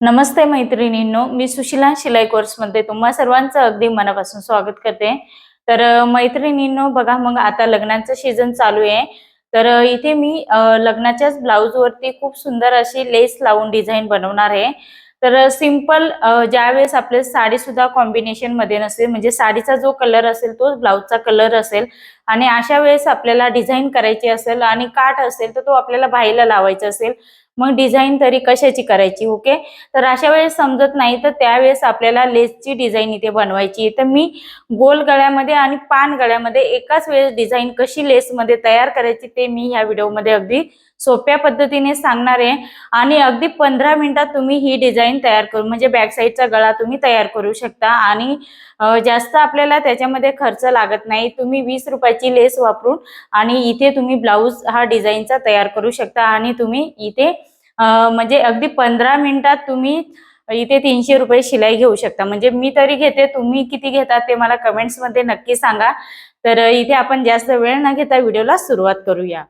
नमस्ते मैत्रिणींनो मी सुशिला शिलाई कोर्समध्ये तुम्हा सर्वांचं अगदी मनापासून स्वागत करते. तर मैत्रिणींनो बघा मग आता लग्नाचं सीझन चालू आहे. तर इथे मी लग्नाच्याच ब्लाऊज वरती खूप सुंदर अशी लेस लावून डिझाईन बनवणार आहे. तर सिंपल ज्यावेळेस आपले साडी सुद्धा कॉम्बिनेशनमध्ये नसेल म्हणजे साडीचा जो कलर असेल तोच ब्लाऊजचा कलर असेल आणि अशा वेळेस आपल्याला डिझाईन करायची असेल आणि काठ असेल तर तो आपल्याला बाईला लावायचा असेल. मग डिझाईन तरी कशाची करायची ओके? तर अशा वेळेस समजत नाही तर त्यावेळेस आपल्याला लेसची डिझाईन इथे बनवायची. तर मी गोल गळ्यामध्ये आणि पान गळ्यामध्ये एकाच वेळेस डिझाईन कशी लेसमध्ये तयार करायची ते मी ह्या व्हिडिओमध्ये अगदी सोप्या पद्धतीने सांगणार आहे. आणि अगदी पंधरा मिनिटात तुम्ही ही डिझाईन तयार करू म्हणजे बॅक साईडचा गळा तुम्ही तयार करू शकता. आणि जास्त आपल्याला त्याच्यामध्ये खर्च लागत नाही. तुम्ही वीस रुपयाची लेस वापरून आणि इथे तुम्ही ब्लाऊज हा डिझाईनचा तयार करू शकता. आणि तुम्ही इथे म्हणजे अगदी पंधरा मिनिटात तुम्ही इथे तीनशे रुपये शिलाई घेऊ शकता. म्हणजे मी तरी घेते तुम्ही किती घेता ते मला कमेंट्समध्ये नक्की सांगा. तर इथे आपण जास्त वेळ न घेता व्हिडिओला सुरुवात करूया.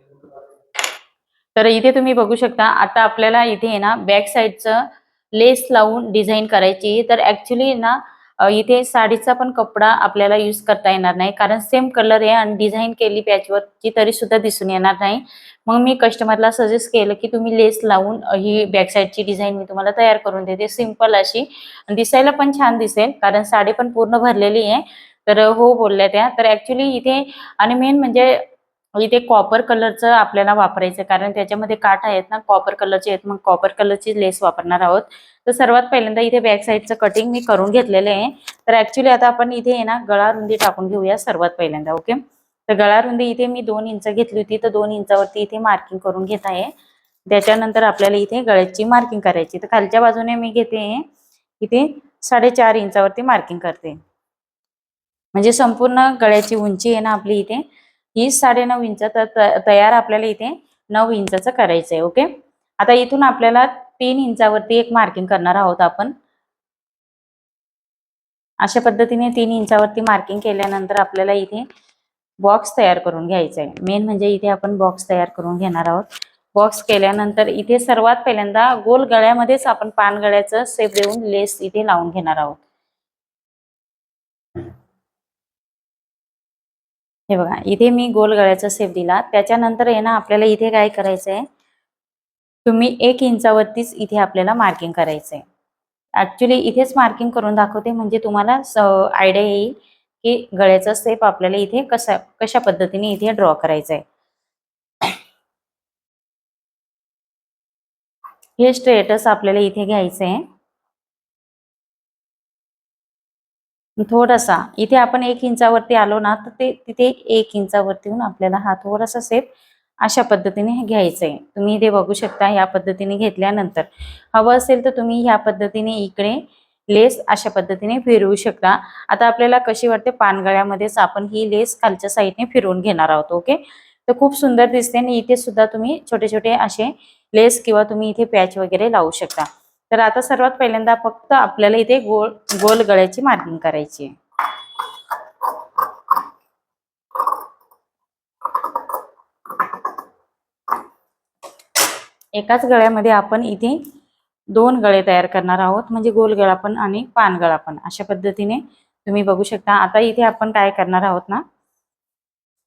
तर इथे तुम्ही बघू शकता आता आपल्याला इथे आहे ना बॅक साईडचं लेस लावून डिझाईन करायची तर ऍक्च्युली ना इथे साडीचा पण कपडा आपल्याला यूज करता येणार नाही. कारण सेम कलर आहे आणि डिझाईन केली पॅचवरची तरी सुद्धा दिसून येणार नाही. मग मी कस्टमरला सजेस्ट केलं की तुम्ही लेस लावून ही बॅक साईडची डिझाईन मी तुम्हाला तयार करून देते. सिंपल अशी. दिसायला पण छान दिसेल कारण साडी पण पूर्ण भरलेली आहे. तर हो बोलल्या त्या. तर ऍक्च्युली इथे आणि मेन म्हणजे इथे कॉपर कलरचं आपल्याला वापरायचं कारण त्याच्यामध्ये काठ आहेत ना कॉपर कलरचे आहेत मग कॉपर कलरची लेस वापरणार आहोत. तर सर्वात पहिल्यांदा इथे बॅक साईडचं कटिंग मी करून घेतलेलं आहे. तर ऍक्च्युली आता आपण इथे आहे ना गळा रुंदी टाकून घेऊया सर्वात पहिल्यांदा ओके तर गळा रुंदी इथे मी दोन इंच घेतली होती तर दोन इंचावरती इथे मार्किंग करून घेत आहे. त्याच्यानंतर आपल्याला इथे गळ्याची मार्किंग करायची. तर खालच्या बाजूने मी घेते इथे साडेचार इंचावरती मार्किंग करते. म्हणजे संपूर्ण गळ्याची उंची आहे ना आपली इथे ही साडेनऊ इंच तर त- तयार आपल्याला इथे नऊ इंचाचं करायचं आहे ओके? आता इथून आपल्याला तीन इंचावरती एक मार्किंग करणार आहोत आपण. अशा पद्धतीने तीन इंचावरती मार्किंग केल्यानंतर आपल्याला इथे बॉक्स तयार करून घ्यायचा आहे मेन म्हणजे इथे आपण बॉक्स तयार करून घेणार आहोत. बॉक्स केल्यानंतर इथे सर्वात पहिल्यांदा गोल गळ्यामध्येच आपण पानगळ्याचं सेप देऊन लेस इथे लावून घेणार आहोत. हे बघा इथे मी गोल गळ्याचा सेप दिला. त्याच्यानंतर आहे ना आपल्याला इथे काय करायचं आहे तुम्ही एक इंचावरतीच इथे आपल्याला मार्किंग करायचं आहे ऍक्च्युली इथेच मार्किंग करून दाखवते म्हणजे तुम्हाला आयडिया येईल की गळ्याचा सेप आपल्याला इथे कसा कशा पद्धतीने इथे ड्रॉ करायचा आहे हे स्ट्रेटस आपल्याला इथे घ्यायचं आहे थोडासा इथे आपण एक इंचावरती आलो ना तर ते तिथे एक इंचावरती येऊन आपल्याला हा थोडासा सेप अशा पद्धतीने घ्यायचं आहे तुम्ही इथे बघू शकता या पद्धतीने घेतल्यानंतर. हवं असेल तर तुम्ही ह्या पद्धतीने इकडे लेस अशा पद्धतीने फिरवू शकता. आता आपल्याला कशी वाटते पानगळ्यामध्येच आपण ही लेस खालच्या साईडने फिरवून घेणार आहोत ओके? तर खूप सुंदर दिसते आणि इथे सुद्धा तुम्ही छोटे छोटे असे लेस किंवा तुम्ही इथे पॅच वगैरे लावू शकता. तर आता सर्वात पहिल्यांदा फक्त आपल्याला इथे गोल गोल गळ्याची मार्किंग करायची एकाच गळ्यामध्ये आपण इथे दोन गळे तयार करणार आहोत म्हणजे गोल गळा पण आणि पान गळा पण. अशा पद्धतीने तुम्ही बघू शकता. आता इथे आपण काय करणार आहोत ना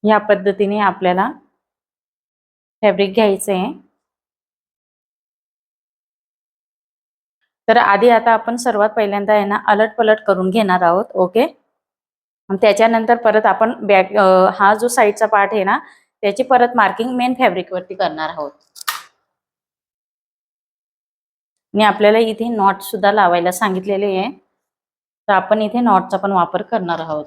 ह्या पद्धतीने आपल्याला फॅब्रिक घ्यायचं आहे तर आधी आता आपण सर्वात पहिल्यांदा आहे ना अलट पलट करून घेणार आहोत ओके? त्याच्यानंतर परत आपण बॅक हा जो साईडचा पार्ट आहे ना त्याची परत मार्किंग मेन फॅब्रिक वरती करणार आहोत. आणि आपल्याला इथे नॉट सुद्धा लावायला सांगितलेले आहे. तर आपण इथे नॉटचा पण वापर करणार आहोत.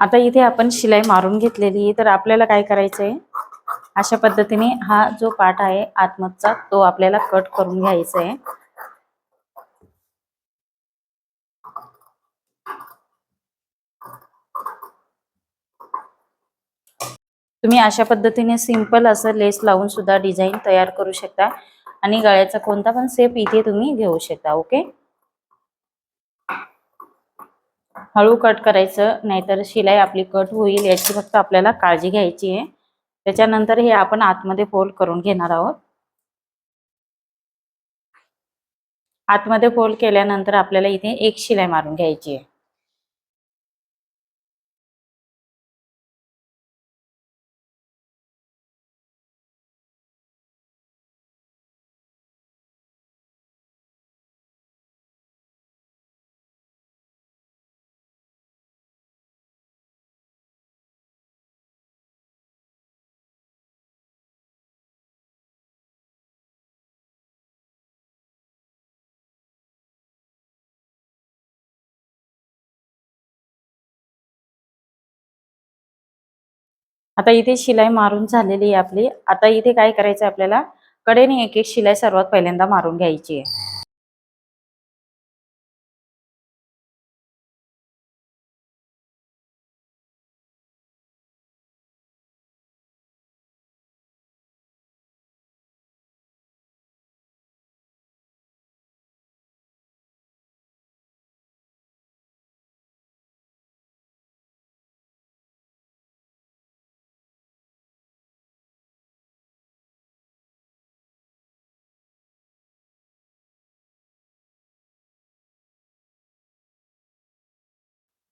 आता इथे आपण शिलाई मारून घेतलेली आहे. तर आपल्याला काय करायचं आहे अशा पद्धतीने हा जो पाठ आहे आतमधचा तो आपल्याला कट करून घ्यायचा आहे तुम्ही अशा पद्धतीने सिंपल असं लेस लावून सुद्धा डिझाईन तयार करू शकता आणि गळ्याचा कोणता पण सेप इथे तुम्ही घेऊ शकता ओके? हळू कट करायचं नाहीतर शिलाई आपली कट होईल याची फक्त आपल्याला काळजी घ्यायची आहे. त्याच्यानंतर हे आपण आतमध्ये फोल्ड करून घेणार आहोत. आतमध्ये फोल्ड केल्यानंतर आपल्याला इथे एक शिलाई मारून घ्यायची आहे. आता इथे शिलाई मारून झालेली आहे आपली. आता इथे काय करायचं आपल्याला? कडेने एक एक शिलाई सर्वात पहिल्यांदा मारून घ्यायची आहे.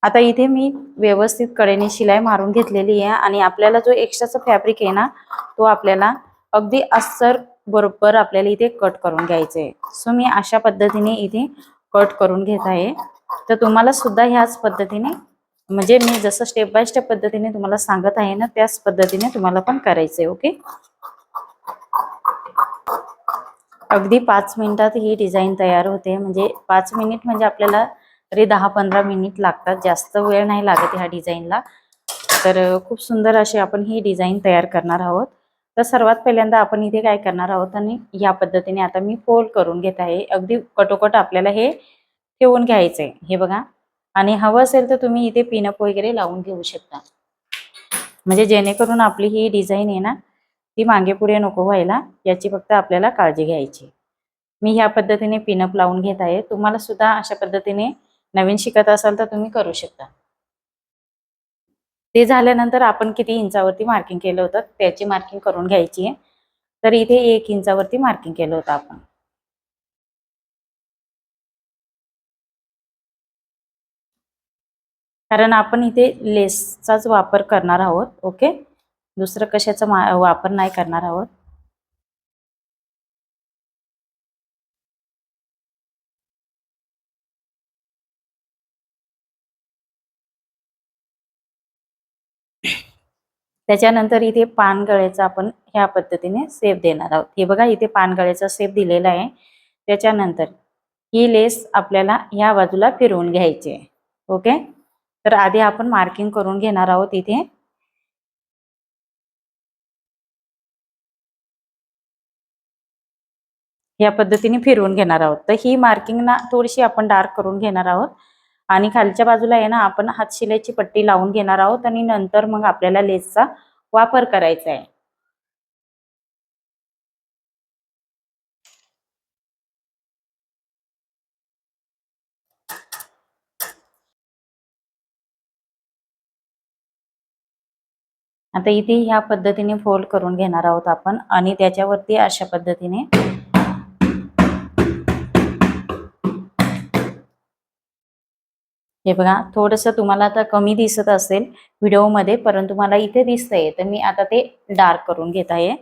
आता इथे मी व्यवस्थित कडेने शिलाई मारून घेतलेली आहे आणि आपल्याला जो एक्स्ट्राचा फॅब्रिक आहे ना तो आपल्याला अगदी अस्सर बरोबर आपल्याला इथे कट करून घ्यायचं आहे सो मी अशा पद्धतीने इथे कट करून घेत आहे. तर तुम्हाला सुद्धा ह्याच पद्धतीने म्हणजे मी जसं स्टेप बाय स्टेप पद्धतीने तुम्हाला सांगत आहे ना त्याच पद्धतीने तुम्हाला पण करायचंय ओके अगदी पाच मिनिटात ही डिझाईन तयार होते. म्हणजे पाच मिनिट म्हणजे आपल्याला तरी दहा पंधरा मिनिट लागतात. जास्त वेळ नाही लागत ह्या डिझाईनला. तर खूप सुंदर अशी आपण ही डिझाईन तयार करणार आहोत. तर सर्वात पहिल्यांदा आपण इथे काय करणार आहोत आणि या पद्धतीने आता मी फोल्ड करून घेत आहे. अगदी कटोकट आपल्याला हे ठेवून घ्यायचंय. हे बघा. आणि हवं असेल तर तुम्ही इथे पिनअप वगैरे लावून घेऊ शकता. म्हणजे जेणेकरून आपली ही डिझाईन आहे ना ती मागे पुढे नको व्हायला. याची फक्त आपल्याला काळजी घ्यायची मी ह्या पद्धतीने पिनअप लावून घेत आहे. तुम्हाला सुद्धा अशा पद्धतीने नवीन शिकत असाल तर तुम्ही करू शकता. ते झाल्यानंतर आपण किती इंचावरती मार्किंग केलं होतं त्याची मार्किंग करून घ्यायची आहे. तर इथे एक इंचावरती मार्किंग केलं होतं आपण. कारण आपण इथे लेसचाच वापर करणार आहोत ओके दुसरं कशाचा वापर नाही करणार आहोत. त्याच्यानंतर इथे पानगळ्याचा आपण ह्या पद्धतीने सेफ देणार आहोत. हे बघा इथे पानगळ्याचा सेफ दिलेला आहे. त्याच्यानंतर ही लेस आपल्याला ह्या बाजूला फिरवून घ्यायची आहे. ओके तर आधी आपण मार्किंग करून घेणार आहोत इथे. या पद्धतीने फिरवून घेणार आहोत. तर ही मार्किंग ना थोडीशी आपण डार्क करून घेणार आहोत. आणि खालच्या बाजूला आहे ना आपण हात शिलाईची पट्टी लावून घेणार आहोत आणि नंतर मग आपल्याला लेसचा वापर करायचा आहे. आता इथे ह्या पद्धतीने फोल्ड करून घेणार आहोत आपण आणि त्याच्यावरती अशा पद्धतीने हे बघा थोडस तुम्हाला आता कमी दिसत असेल व्हिडिओमध्ये परंतु मला इथे दिसतंय. तर मी आता ते डार्क करून घेत आहे.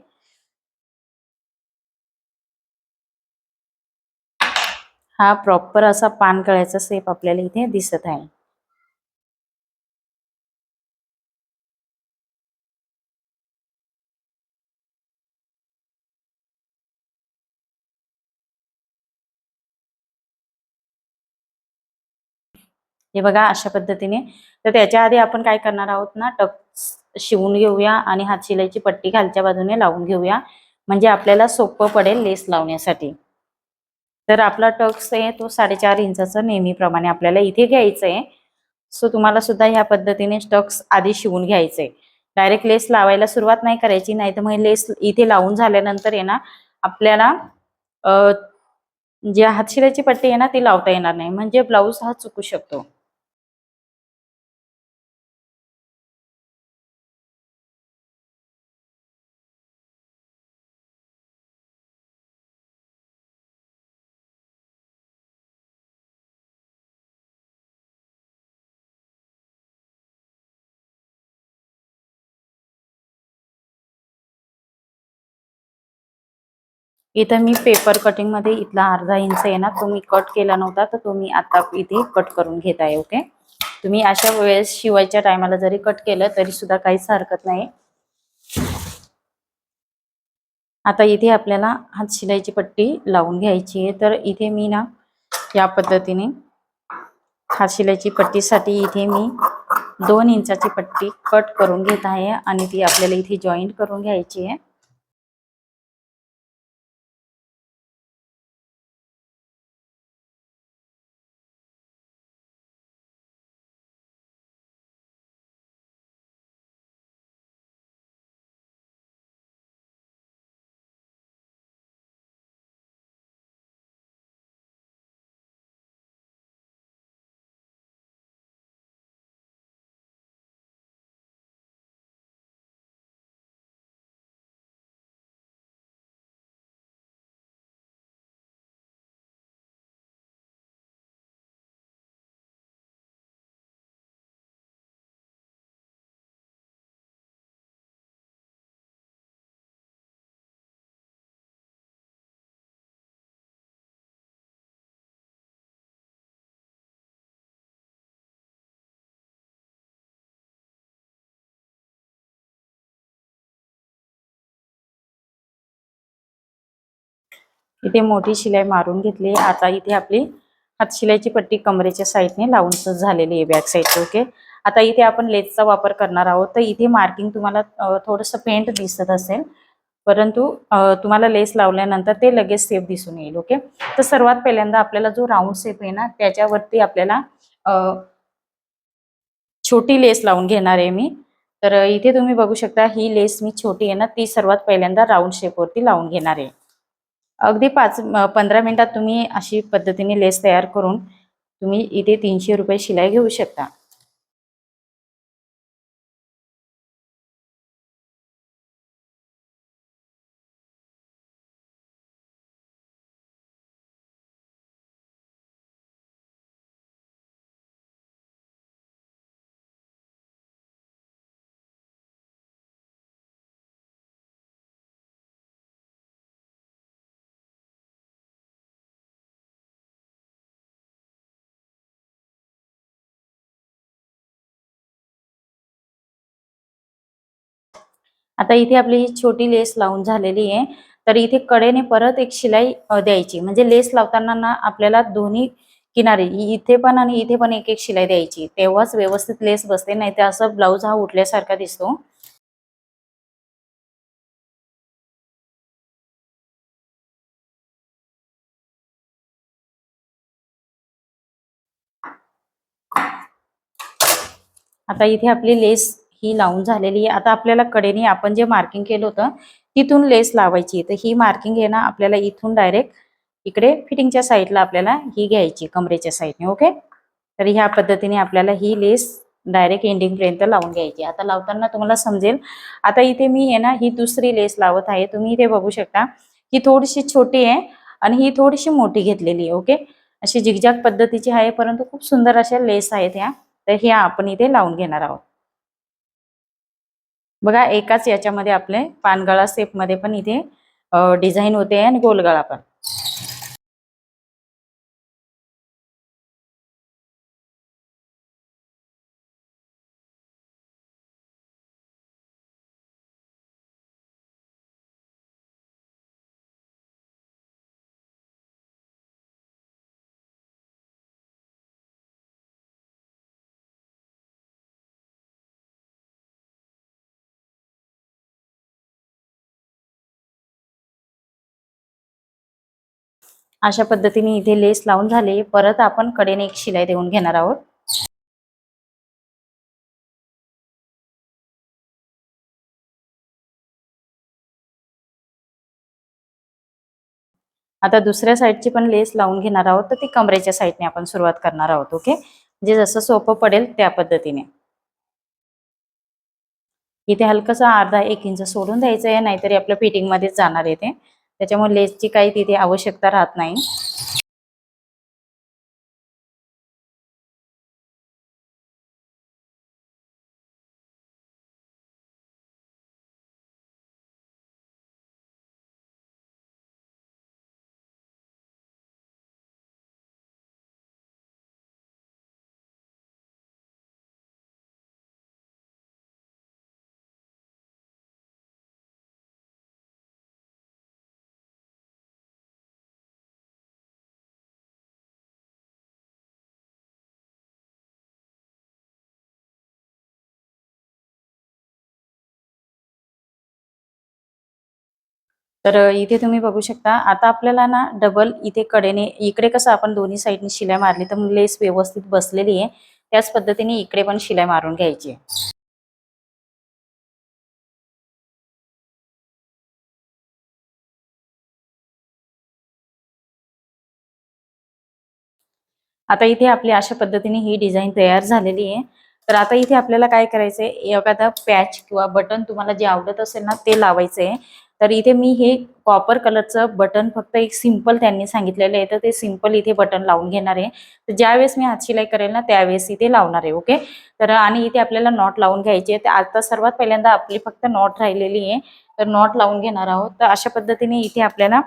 हा प्रॉपर असा पान कळ्याचा सेप आपल्याला इथे दिसत आहे. हे बघा अशा पद्धतीने. तर त्याच्या आधी आपण काय करणार आहोत ना टक शिवून घेऊया आणि हात शिलाईची पट्टी खालच्या बाजूने लावून घेऊया. म्हणजे आपल्याला सोपं पडेल लेस लावण्यासाठी. तर आपला टक्स आहे तो साडेचार इंचाचा नेहमीप्रमाणे आपल्याला इथे घ्यायचं आहे सो तुम्हाला सुद्धा ह्या पद्धतीने टक्स आधी शिवून घ्यायचंय. डायरेक्ट लेस लावायला सुरुवात नाही करायची नाही तर मग लेस इथे लावून झाल्यानंतर आहे ना आपल्याला जी हातशिलाईची पट्टी आहे ना ती लावता येणार नाही. म्हणजे ब्लाऊज हा चुकू शकतो. इथं मी पेपर कटिंगमध्ये इथला अर्धा इंच आहे ना तो मी कट केला नव्हता तर तुम्ही आता इथे कट करून घेत आहे ओके तुम्ही अशा वेळेस शिवायच्या टायमाला जरी कट केलं तरी सुद्धा काहीच हरकत नाही. आता इथे आपल्याला हात शिलाईची पट्टी लावून घ्यायची आहे तर इथे मी ना या पद्धतीने हात शिलाईची पट्टीसाठी इथे मी दोन इंचाची पट्टी कट करून घेत आहे आणि ती आपल्याला इथे जॉईंट करून घ्यायची आहे. इथे मोठी शिलाई मारून घेतली. आता इथे आपली हात शिलाईची पट्टी कमरेच्या साईडने लावून झालेली आहे बॅक साईडची ओके आता इथे आपण लेसचा वापर करणार आहोत. तर इथे मार्किंग तुम्हाला थोडंसं पेंट दिसत असेल. परंतु तुम्हाला लेस लावल्यानंतर ते लगेच सेफ दिसून येईल ओके तर सर्वात पहिल्यांदा आपल्याला जो राऊंड सेप आहे ना त्याच्यावरती आपल्याला छोटी लेस लावून घेणार आहे मी. तर इथे तुम्ही बघू शकता ही लेस मी छोटी आहे ना ती सर्वात पहिल्यांदा राऊंड शेपवरती लावून घेणार आहे. अगदी पाच पंधरा मिनटात तुम्ही अशी पद्धतीने लेस तयार करून तुम्ही इथे तीनशे रुपये शिलाई घेऊ शकता. आता इथे आपली ही छोटी लेस लावून झालेली आहे. तर इथे कडेने परत एक शिलाई द्यायची. म्हणजे लेस लावताना ना आपल्याला दोन्ही किनारे इथे पण आणि इथे पण एक एक शिलाई द्यायची. तेव्हाच व्यवस्थित लेस बसते नाही तर असं ब्लाऊज हा उठल्यासारखा दिसतो. आता इथे आपली लेस ही लावून झालेली आहे. आता आपल्याला कडेने आपण जे मार्किंग केलं होतं तिथून लेस लावायची. तर ही मार्किंग आहे ना आपल्याला इथून डायरेक्ट इकडे फिटिंगच्या साईडला आपल्याला ही घ्यायची कमरेच्या साईडने ओके तर ह्या पद्धतीने आपल्याला ही लेस डायरेक्ट एंडिंगपर्यंत लावून घ्यायची आता लावताना तुम्हाला समजेल. आता इथे मी आहे ना ही दुसरी लेस लावत आहे. तुम्ही इथे बघू शकता ही थोडीशी छोटी आहे आणि ही थोडीशी मोठी घेतलेली आहे ओके अशी जिगजाग पद्धतीची आहे परंतु खूप सुंदर अशा लेस आहेत ह्या. तर ह्या आपण इथे लावून घेणार आहोत. बघा एकाच याच्यामध्ये आपले पानगळा मध्ये पण इथे डिझाईन होते आणि गोलगळा पण. अशा पद्धतीने इथे लेस लावून झाले. परत आपण कडेने एक शिलाई देऊन घेणार आहोत. आता दुसऱ्या साईडची पण लेस लावून घेणार आहोत. तर ती कमरेच्या साईडने आपण सुरुवात करणार आहोत ओके? म्हणजे जसं सोपं पडेल त्या पद्धतीने. इथे हलकसा अर्धा एक इंच सोडून द्यायचं आहे नाहीतरी आपल्या फिटिंगमध्येच जाणार आहे ते. त्याच्यामुळे लेसची काही तिथे आवश्यकता राहत नाही. तर इथे तुम्ही बघू शकता आता आपल्याला ना डबल इथे कडेने इकडे कसं आपण दोन्ही साईडने शिलाई मारली तर लेस व्यवस्थित बसलेली आहे. त्याच पद्धतीने इकडे पण शिलाई मारून घ्यायची आहे. आता इथे आपली अशा पद्धतीने ही डिझाईन तयार झालेली आहे. तर आता इथे आपल्याला काय करायचंय एखादा पॅच किंवा बटन तुम्हाला जे आवडत असेल ना ते लावायचंय. तर इथे मी हे कॉपर कलरचं बटन फक्त एक सिंपल त्यांनी सांगितलेलं आहे. तर ते सिंपल इथे बटन लावून घेणार आहे. तर ज्यावेळेस मी हात शिलाई करेल ना त्यावेळेस इथे लावणार आहे ओके तर आणि इथे आपल्याला नॉट लावून घ्यायची आहे. तर आता सर्वात पहिल्यांदा आपली फक्त नॉट राहिलेली आहे. तर नॉट लावून घेणार आहोत. तर अशा पद्धतीने इथे आपल्याला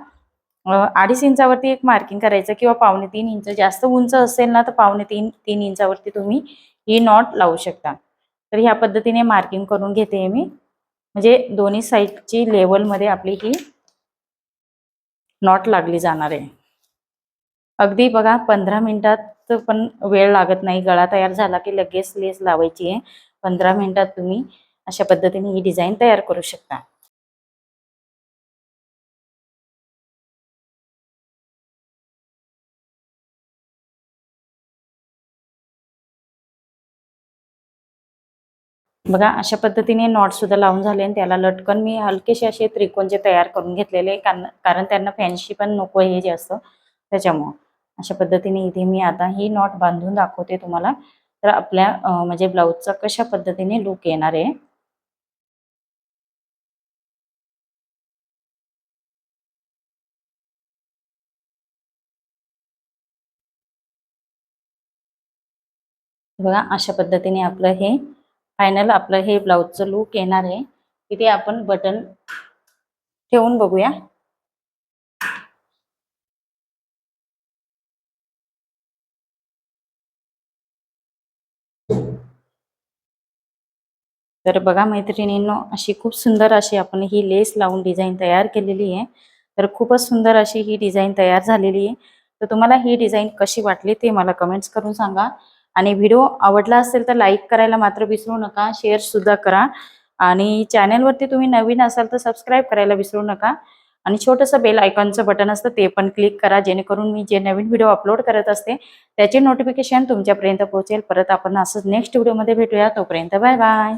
अडीच इंचावरती एक मार्किंग करायचं किंवा पावणे तीन इंच. जास्त उंच असेल ना तर पावणे तीन तीन इंचावरती तुम्ही ही नॉट लावू शकता. तर ह्या पद्धतीने मार्किंग करून घेते मी. म्हणजे दोन्ही साईडची लेवलमध्ये आपली ही नॉट लागली जाणार आहे. अगदी बघा पंधरा मिनिटात पण वेळ लागत नाही. गळा तयार झाला की लगेच लेस लावायची आहे. पंधरा मिनिटात तुम्ही अशा पद्धतीने ही डिझाईन तयार करू शकता. बघा अशा पद्धतीने नॉट सुद्धा लावून झाले आणि त्याला लटकन मी हलकेसे असे त्रिकोणचे तयार करून घेतलेले कारण कारण त्यांना फॅन्सी पण नको हे जे असतं त्याच्यामुळं. अशा पद्धतीने इथे मी आता ही नॉट बांधून दाखवते तुम्हाला. तर आपल्या म्हणजे ब्लाऊजचा कशा पद्धतीने लुक येणार आहे. बघा अशा पद्धतीने आपलं हे फायनल आपलं हे ब्लाऊजचं लुक येणार आहे. तिथे आपण बटन ठेवून बघूया. तर बघा मैत्रिणींनो अशी खूप सुंदर अशी आपण ही लेस लावून डिझाईन तयार केलेली आहे. तर खूपच सुंदर अशी ही डिझाईन तयार झालेली आहे. तर तुम्हाला ही डिझाईन कशी वाटली ते मला कमेंट्स करून सांगा. आणि व्हिडिओ आवडला असेल तर लाईक करायला मात्र विसरू नका शेअर सुद्धा करा. आणि चॅनलवरती तुम्ही नवीन असाल तर सबस्क्राईब करायला विसरू नका. आणि छोटंसं बेल आयकॉनचं बटन असतं ते पण क्लिक करा जेणेकरून मी जे नवीन व्हिडिओ अपलोड करत असते त्याचे नोटिफिकेशन तुमच्यापर्यंत पोहोचेल. परत आपण असंच नेक्स्ट व्हिडिओमध्ये भेटूया. तोपर्यंत बाय बाय.